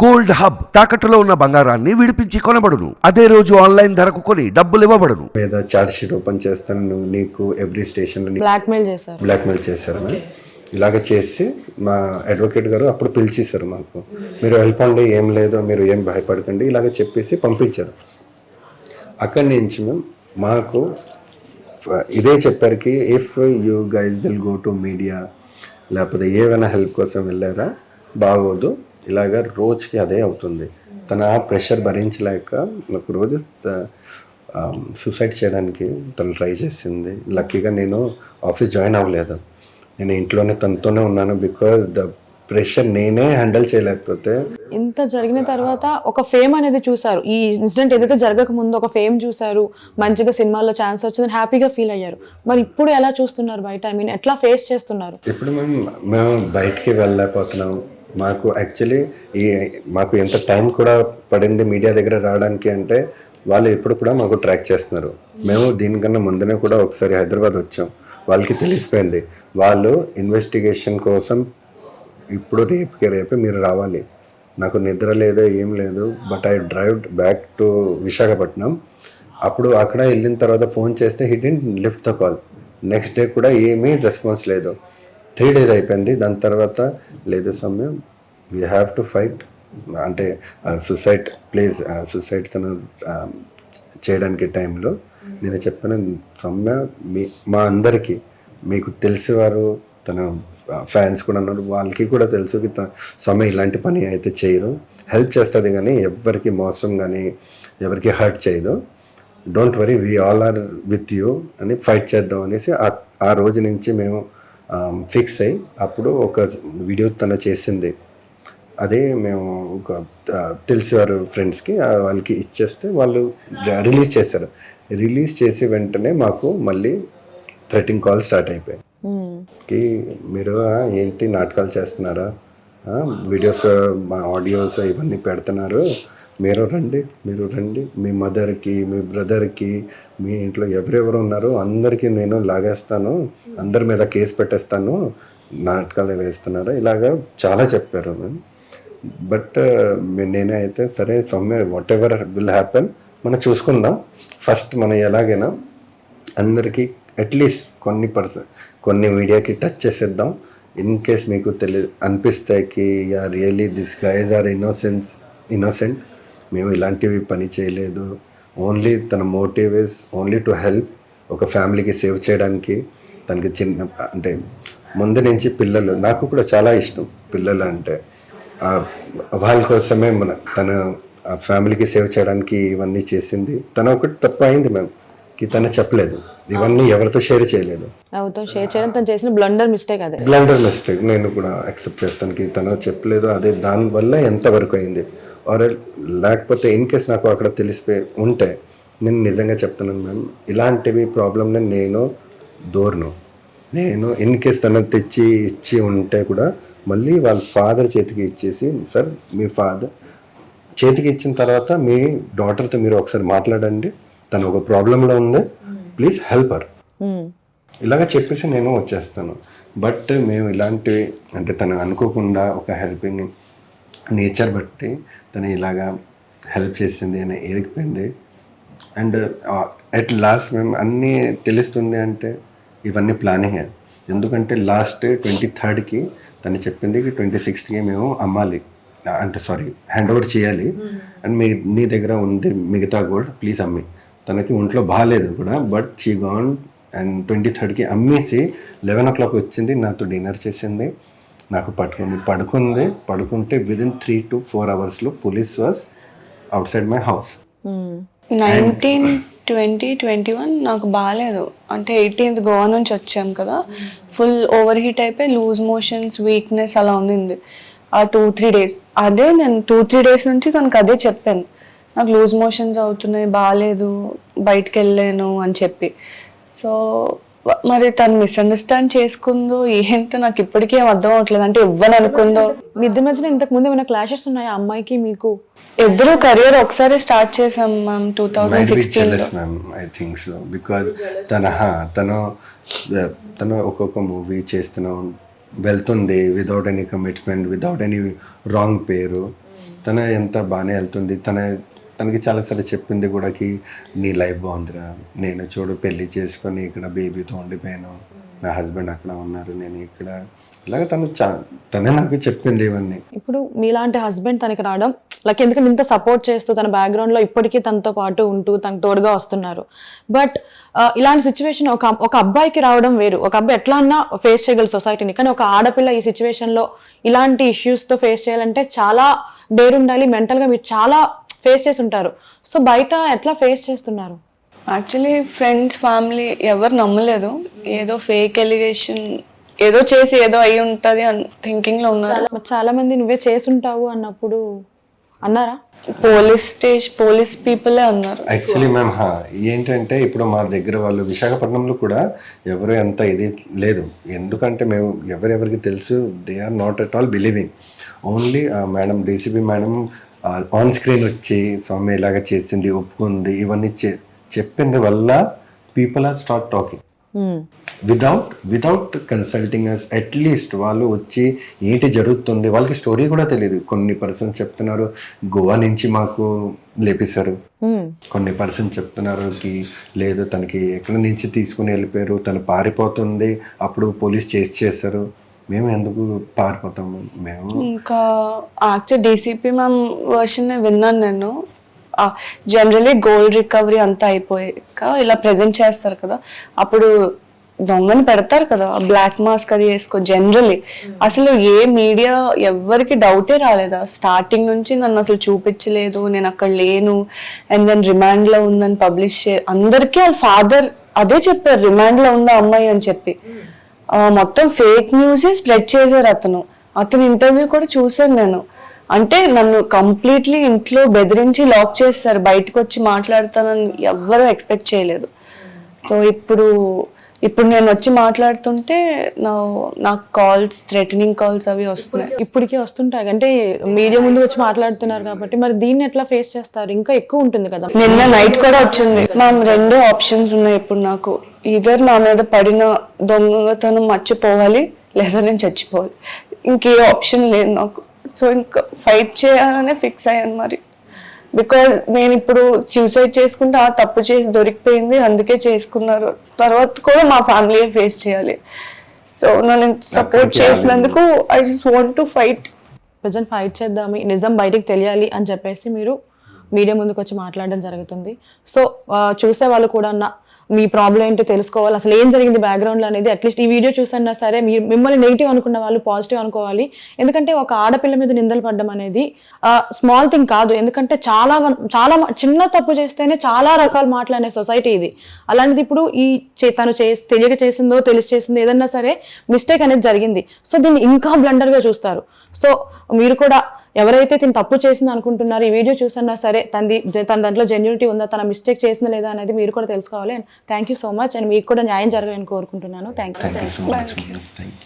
Gold hub తాకట్టులో ఉన్న బంగారాన్ని విడిపించి కొనబడును. అదే రోజు ఆన్లైన్ ధరకు కొని డబ్బులు ఇవ్వబడును. మీద చార్జ్ షీట్ ఓపెన్ చేస్తాను. నీకు ఎవ్రీ స్టేషన్లో బ్లాక్మెయిల్ చేశారు. బ్లాక్మెయిల్ చేశారు మ్యామ్. ఇలాగ చేసి మా అడ్వకేట్ గారు అప్పుడు పిలిచేశారు మాకు. మీరు వెళ్ళిపోండి ఏం లేదు మీరు ఏం భయపడకండి ఇలాగ చెప్పేసి పంపించారు. అక్కడి నుంచి మేము మాకు ఇదే చెప్పారికి if you guys will go to media లేకపోతే ఏమైనా హెల్ప్ కోసం వెళ్ళారా? బాగోదు ఇలాగ రోజుకి అదే అవుతుంది. తన ప్రెషర్ భరించలేక ఒక రోజు సూసైడ్ చేయడానికి తను ట్రై చేసింది. లక్కీగా నేను ఆఫీస్ జాయిన్ అవ్వలేదు. నేను ఇంట్లోనే తనతోనే ఉన్నాను బికాజ్ ద ప్రెషర్ నేనే హ్యాండిల్ చేయలేకపోతే ఇంత జరిగిన తర్వాత ఒక ఫేమ్ అనేది చూసారు ఈ ఇన్సిడెంట్ ఏదైతే జరగక ముందు ఒక ఫేమ్ చూసారు మంచిగా సినిమాల్లో ఛాన్స్ వచ్చిందని హ్యాపీగా ఫీల్ అయ్యారు. మరి ఇప్పుడు ఎలా చూస్తున్నారు బయట? ఐ మీన్ ఎట్లా ఫేస్ చేస్తున్నారు? ఇప్పుడు మేము మేము బయటికి వెళ్ళలేకపోతున్నాం. మాకు యాక్చువల్లీ ఈ మాకు ఎంత టైం కూడా పడింది మీడియా దగ్గర రావడానికి అంటే వాళ్ళు ఎప్పుడు కూడా మాకు ట్రాక్ చేస్తున్నారు. మేము దీనికన్నా ముందునే కూడా ఒకసారి హైదరాబాద్ వచ్చాం. వాళ్ళకి తెలిసిపోయింది. వాళ్ళు ఇన్వెస్టిగేషన్ కోసం ఇప్పుడు రేపుకి రేపే మీరు రావాలి. నాకు నిద్ర లేదు ఏం లేదు but I drive back to Visakhapatnam. అప్పుడు అక్కడ వెళ్ళిన తర్వాత ఫోన్ చేస్తే hit in lift the call next day కూడా ఏమీ రెస్పాన్స్ లేదు. త్రీ డేస్ అయిపోయింది. దాని తర్వాత లేదు సమయం వీ హ్యావ్ టు ఫైట్ అంటే సుసైడ్ ప్లేస్ సుసైడ్ తను చేయడానికి టైంలో నేను చెప్పాను సౌమ్య మీ మా అందరికీ మీకు తెలిసేవారు తన ఫ్యాన్స్ కూడా ఉన్నారు. వాళ్ళకి కూడా తెలుసు కి ఇలాంటి పని అయితే చేయరు. హెల్ప్ చేస్తుంది కానీ ఎవరికి మోసం కానీ ఎవరికి హర్ట్ చేయదు. Don't worry we all are with you అని ఫైట్ చేద్దాం అనేసి ఆ- ఆ రోజు నుంచి మేము ఫిక్స్ అయ్యి అప్పుడు ఒక వీడియో తను చేసింది. అదే మేము ఒక తెలిసేవారు ఫ్రెండ్స్కి వాళ్ళకి ఇచ్చేస్తే వాళ్ళు రిలీజ్ చేశారు. రిలీజ్ చేసి వెంటనే మాకు మళ్ళీ థ్రెటింగ్ కాల్ స్టార్ట్ అయిపోయాయి. మ్మ్. కి మీరు ఏంటి నాటకాలు చేస్తున్నారా? వీడియోస్ మా ఆడియోస్ ఇవన్నీ పెడుతున్నారు. మీరు రండి మీరు రండి. మీ మదర్కి మీ బ్రదర్కి మీ ఇంట్లో ఎవరెవరు ఉన్నారో అందరికీ నేను లాగేస్తాను అందరి మీద కేసు పెట్టేస్తాను నాటకాలు వేస్తున్నారు ఇలాగా చాలా చెప్పారు బట్ నేనే అయితే సరే సమ్మె వాట్ ఎవర్ విల్ హ్యాపెన్ మనం చూసుకుందాం. ఫస్ట్ మనం ఎలాగైనా అందరికీ అట్లీస్ట్ కొన్ని పర్సన్ కొన్ని మీడియాకి టచ్ చేసేద్దాం. ఇన్ కేస్ మీకు తెలి అనిపిస్తే కి yeah really this guys are innocence innocent మేము ఇలాంటివి పని చేయలేదు. ఓన్లీ తన motive is only to help ఒక ఫ్యామిలీకి సేవ్ చేయడానికి తనకి చిన్న అంటే ముందు నుంచి పిల్లలు నాకు కూడా చాలా ఇష్టం పిల్లలు అంటే. వాళ్ళ కోసమే మన తన ఆ ఫ్యామిలీకి సేవ్ చేయడానికి ఇవన్నీ చేసింది. తన ఒకటి తప్పు అయింది మ్యామ్కి తను చెప్పలేదు. ఇవన్నీ ఎవరితో షేర్ చేయలేదు. అవుతాం షేర్ చేయడం తను చేసిన బ్లండర్ మిస్టేక్ అదే. బ్లండర్ మిస్టేక్ నేను కూడా యాక్సెప్ట్ చేస్తాను తను చెప్పలేదు అదే దానివల్ల ఎంతవరకు అయింది. ఆర్ లేకపోతే ఇన్ కేస్ నాకు అక్కడ తెలిసిపోయి ఉంటే నేను నిజంగా చెప్తున్నాను మ్యామ్ ఇలాంటివి ప్రాబ్లమ్ని నేను దూరను. నేను ఇన్ కేస్ తను తెచ్చి ఇచ్చి ఉంటే కూడా మళ్ళీ వాళ్ళ ఫాదర్ చేతికి ఇచ్చేసి సార్ మీ ఫాదర్ చేతికి ఇచ్చిన తర్వాత మీ డాటర్తో మీరు ఒకసారి మాట్లాడండి. తను ఒక ప్రాబ్లంలో ఉంది. Please help her hmm. ఇలాగ చెప్పేసి నేను వచ్చేస్తాను. బట్ మేము ఇలాంటివి అంటే తను అనుకోకుండా ఒక హెల్పింగ్ నేచర్ బట్టి తను ఇలాగా హెల్ప్ చేసింది అని ఎరిగిపోయింది అండ్ అట్ లాస్ట్ మేము అన్నీ తెలుస్తుంది అంటే ఇవన్నీ ప్లానింగ్. ఎందుకంటే లాస్ట్ ట్వంటీ థర్డ్కి తను చెప్పింది ట్వంటీ సిక్స్త్కి మేము అమ్మాలి. అంటే సారీ హ్యాండ్ ఓవర్ చేయాలి. అండ్ మీ నీ దగ్గర ఉంది మిగతా గోల్డ్ ప్లీజ్ అమ్మి. తనకి ఒంట్లో బాగాలేదు కూడా but she gone and twenty థర్డ్కి అమ్మేసి లెవెన్ ఓ క్లాక్ వచ్చింది నాతో డిన్నర్ చేసింది. నాకు పట్టుకుంది. పడుకుంది. పడుకుంటే విదిన్ త్రీ టు ఫోర్ అవర్స్లో police was outside my house. Nineteen twenty twenty one నాకు బాగాలేదు అంటే ఎయిటీన్త్ గోవా నుంచి వచ్చాం కదా. ఫుల్ ఓవర్ హీట్ అయిపోయి లూజ్ మోషన్స్ వీక్నెస్ అలా ఉంది ఆ టూ త్రీ డేస్ అదే నేను టూ త్రీ డేస్ నుంచి తనకు అదే చెప్పాను. నాకు లూజ్ మోషన్స్ అవుతున్నాయి బాగాలేదు బయటికి వెళ్ళాను అని చెప్పి. సో మరి తను మిస్అండర్స్టాండ్ చేసుకుందో ఏంటో నాకు ఇప్పటికీ ఏం అర్థం అవట్లేదు అంటే ఇవ్వను అనుకుందో. మీ ఇద్దరి మధ్యన ఇంతకు ముందు ఏమైనా క్లాషెస్ ఉన్నాయా అమ్మాయికి మీకు? ఇద్దరు కెరియర్ ఒకసారి స్టార్ట్ చేసాం ma'am two thousand sixteen ma'am I think so because తన తను తను ఒక్కొక్క మూవీ చేస్తూనే ఉం- వెళ్తుంది without any commitment without any wrong పేరు. తన ఎంత బాగానే వెళ్తుంది తన తనకి చాలాసార్లు చెప్పింది కూడా కి నీ లైఫ్ బాగుందిరా. నేను చూడు పెళ్ళి చేసుకొని ఇక్కడ బేబీతో ఉండిపోయాను. నా హస్బెండ్ అక్కడ ఉన్నారు. నేను ఇక్కడ. ఇలాగ తను తనే నాకు చెప్పింది ఇవన్నీ. ఇప్పుడు మీలాంటి హస్బెండ్ తనకి రావడం లైక్ ఎందుకంటే ఇంత సపోర్ట్ చేస్తూ తన బ్యాక్గ్రౌండ్లో లో ఇప్పటికీ తనతో పాటు ఉంటూ తనకు తోడుగా వస్తున్నారు. బట్ uh, ఇలాంటి సిచ్యువేషన్ ఒక ఒక అబ్బాయికి రావడం వేరు. ఒక అబ్బాయి ఎట్లా అన్నా ఫేస్ చేయగలరు సొసైటీని కానీ ఒక ఆడపిల్ల ఈ situation లో ఇలాంటి ఇష్యూస్తో తో ఫేస్ చేయాలంటే చాలా డేర్ ఉండాలి. మెంటల్గా గా మీరు చాలా ఫేస్ చేసి ఉంటారు. సో బయట ఎట్లా ఫేస్ చేస్తున్నారు? యాక్చువల్లీ ఫ్రెండ్స్ ఫ్యామిలీ ఎవరు నమ్మలేదు. ఏదో ఫేక్ ఎలిగేషన్ ఏదో చేసి ఏదో అయి ఉంటుంది అని థింకింగ్లో ఉన్నారు. చాలా మంది నువ్వే చేసుంటావు అన్నప్పుడు అన్నారా? పోలీస్ స్టేషన్ పోలీస్ పీపులే అన్నారు. యాక్చువల్లీ మ్యామ్ హా ఏంటంటే ఇప్పుడు మా దగ్గర వాళ్ళు విశాఖపట్నంలో కూడా ఎవరు ఎంత ఇది లేదు. ఎందుకంటే మేము ఎవరెవరికి తెలుసు they are not at all believing only madam DCP madam on screen వచ్చి స్వామి ఇలాగ చేసింది ఒప్పుకుంది ఇవన్నీ చె- చెప్పింది వల్ల people are start talking. Without without consulting us at least వాళ్ళు వచ్చి ఏంటి జరుగుతుంది? వాళ్ళకి స్టోరీ కూడా తెలియదు కొన్ని పర్సన్స్ చెప్తున్నారు గోవా నుంచి మాకు లేపేశారు. Hmm. కొన్ని పర్సన్ చెప్తున్నారు లేదు తనకి ఎక్కడి నుంచి తీసుకుని వెళ్ళిపోయారు? తను పారిపోతుంది. అప్పుడు పోలీస్ చేసి చేస్తారు మేము ఎందుకు పారిపోతాము మేము ఇంకా యాక్చువల్ డీసీపీ మ్యామ్ వర్షన్ విన్నాను నేను. జనరలీ గోల్డ్ రికవరీ అంతా అయిపోయాక ఇలా ప్రజెంట్ చేస్తారు కదా అప్పుడు దొంగని పెడతారు కదా బ్లాక్ మాస్క్ అది వేసుకో జనరలీ అసలు ఏ మీడియా ఎవ్వరికి డౌటే రాలేదా? స్టార్టింగ్ నుంచి నన్ను అసలు చూపించలేదు నేను అక్కడ లేను అండ్ దెన్ రిమాండ్లో ఉందని పబ్లిష్ చే అందరికీ వాళ్ళ ఫాదర్ అదే చెప్పారు రిమాండ్లో ఉందా అమ్మాయి అని చెప్పి. ఆ, మొత్తం ఫేక్ న్యూస్ స్ప్రెడ్ చేశారు అతను. అతని ఇంటర్వ్యూ కూడా చూసాను నేను. అంటే నన్ను కంప్లీట్లీ ఇంట్లో బెదిరించి లాక్ చేస్తారు. బయటకు వచ్చి మాట్లాడతానని ఎవ్వరూ ఎక్స్పెక్ట్ చేయలేదు. సో ఇప్పుడు ఇప్పుడు నేను వచ్చి మాట్లాడుతుంటే నా నాకు కాల్స్ థ్రెటనింగ్ కాల్స్ అవి వస్తున్నాయి. ఇప్పటికీ వస్తుంటాయి. అంటే మీడియా ముందు వచ్చి మాట్లాడుతున్నారు కాబట్టి మరి దీన్ని ఎట్లా ఫేస్ చేస్తారు? ఇంకా ఎక్కువ ఉంటుంది కదా. నిన్న నైట్ కూడా వచ్చింది. మ్యామ్ రెండే ఆప్షన్స్ ఉన్నాయి ఇప్పుడు నాకు. ఇద్దరు నా మీద పడిన దొంగతనం మర్చిపోవాలి లేదా నేను చచ్చిపోవాలి. ఇంకే ఆప్షన్ లేదు నాకు. సో ఇంకా ఫైట్ చేయాలనే ఫిక్స్ అయ్యాను మరి. బికాజ్ నేను ఇప్పుడు సూసైడ్ చేసుకుంటే ఆ తప్పు చేసి దొరికిపోయింది అందుకే చేసుకున్నారు. తర్వాత కూడా మా ఫ్యామిలీ ఫేస్ చేయాలి. సో నన్ను సపోర్ట్ చేసినందుకు I just want to fight present fight చేద్దాము నిజం బయటికి తెలియాలి అని చెప్పేసి మీరు మీడియా ముందుకు వచ్చి మాట్లాడడం జరుగుతుంది. సో చూసే వాళ్ళు కూడా నా మీ ప్రాబ్లం ఏంటో తెలుసుకోవాలి. అసలు ఏం జరిగింది బ్యాక్గ్రౌండ్లో అనేది అట్లీస్ట్ ఈ వీడియో చూసన్నా సరే మీరు మిమ్మల్ని నెగిటివ్ అనుకున్న వాళ్ళు పాజిటివ్ అనుకోవాలి. ఎందుకంటే ఒక ఆడపిల్ల మీద నిందలు పడడం అనేది స్మాల్ థింగ్ కాదు. ఎందుకంటే చాలా చాలా మ- చిన్న తప్పు చేస్తేనే చాలా రకాల మాట్లాడే సొసైటీ ఇది. అలాంటిది ఇప్పుడు ఈ చే- తను చేసి తెలియక చేసిందో తెలిసి చేసిందో ఏదన్నా సరే మిస్టేక్ అనేది జరిగింది. సో దీన్ని ఇంకా బ్లండర్గా చూస్తారు. సో మీరు కూడా ఎవరైతే తిని తప్పు చేసింది అనుకుంటున్నారో ఈ వీడియో చూసన్నా సరే తనది తన దాంట్లో జెన్యూనిటీ ఉందా తన మిస్టేక్ చేసిందా లేదా అనేది మీరు కూడా తెలుసుకోవాలి. And thank you so much and మీకు కూడా న్యాయం జరగాలని కోరుకుంటున్నాను. Thank you